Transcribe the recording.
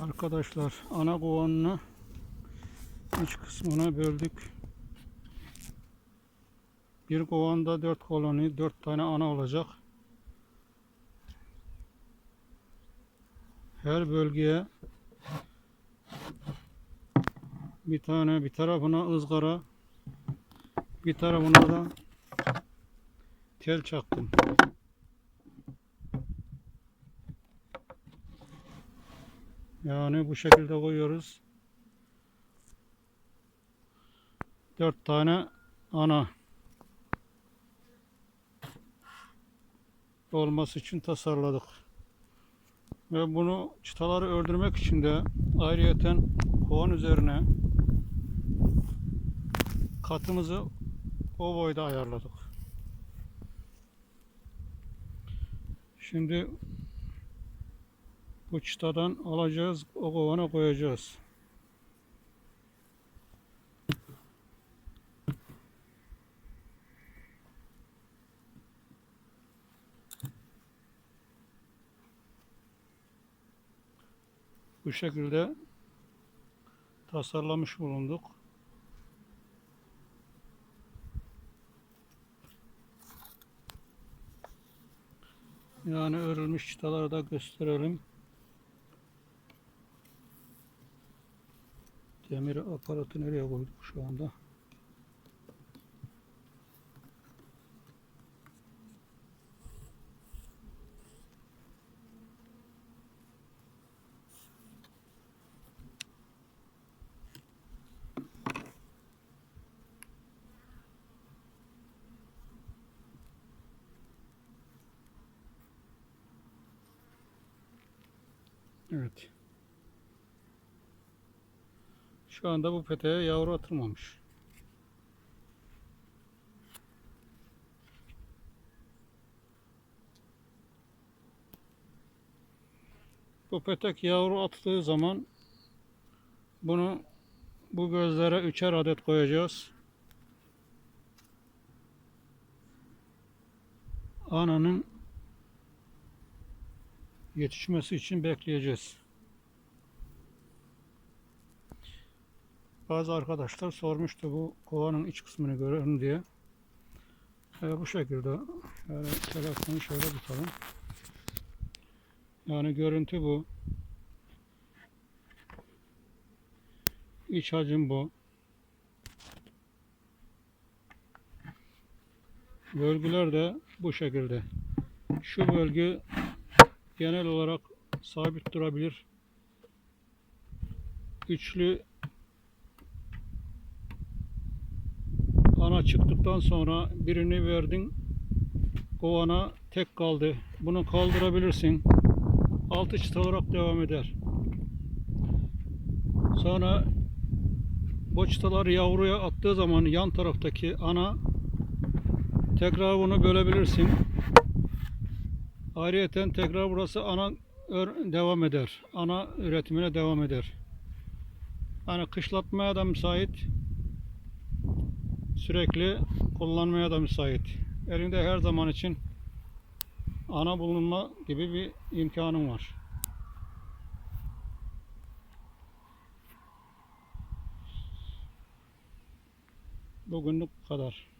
Arkadaşlar ana kovanını iç kısmına böldük. Bir kovanda dört koloni, dört tane ana olacak. Her bölgeye bir tane bir tarafına ızgara, bir tarafına da tel çaktım. Yani bu şekilde koyuyoruz. Dört tane ana olması için tasarladık. Ve bunu çıtaları öldürmek için de ayrıyeten kovan üzerine katımızı o boyda ayarladık. Şimdi bu çıtadan alacağız, o kovana koyacağız. Bu şekilde tasarlamış bulunduk. Yani örülmüş çıtaları da gösterelim. Demir aparatı nereye koyduk şu anda? Evet. Şu anda bu peteğe yavru atılmamış. Bu petek yavru attığı zaman bunu bu gözlere üçer adet koyacağız. Ananın yetişmesi için bekleyeceğiz. Bazı arkadaşlar sormuştu bu kovanın iç kısmını görelim diye. E, bu şekilde yani telefonu şöyle tutalım. Yani görüntü bu. İç hacim bu. Bölgeler de bu şekilde. Şu bölge genel olarak sabit durabilir. Üçlü ana çıktıktan sonra birini verdin kovana tek kaldı. Bunu kaldırabilirsin. Altı çıt olarak devam eder. Sonra bu çıtaları yavruya attığı zaman yan taraftaki ana tekrar bunu bölebilirsin. Ayrıyeten tekrar burası ana devam eder. Ana üretimine devam eder. Yani kışlatmaya da müsait. Sürekli kullanmaya da müsait. Elinde her zaman için ana bulunma gibi bir imkanın var. Bugünlük bu kadar.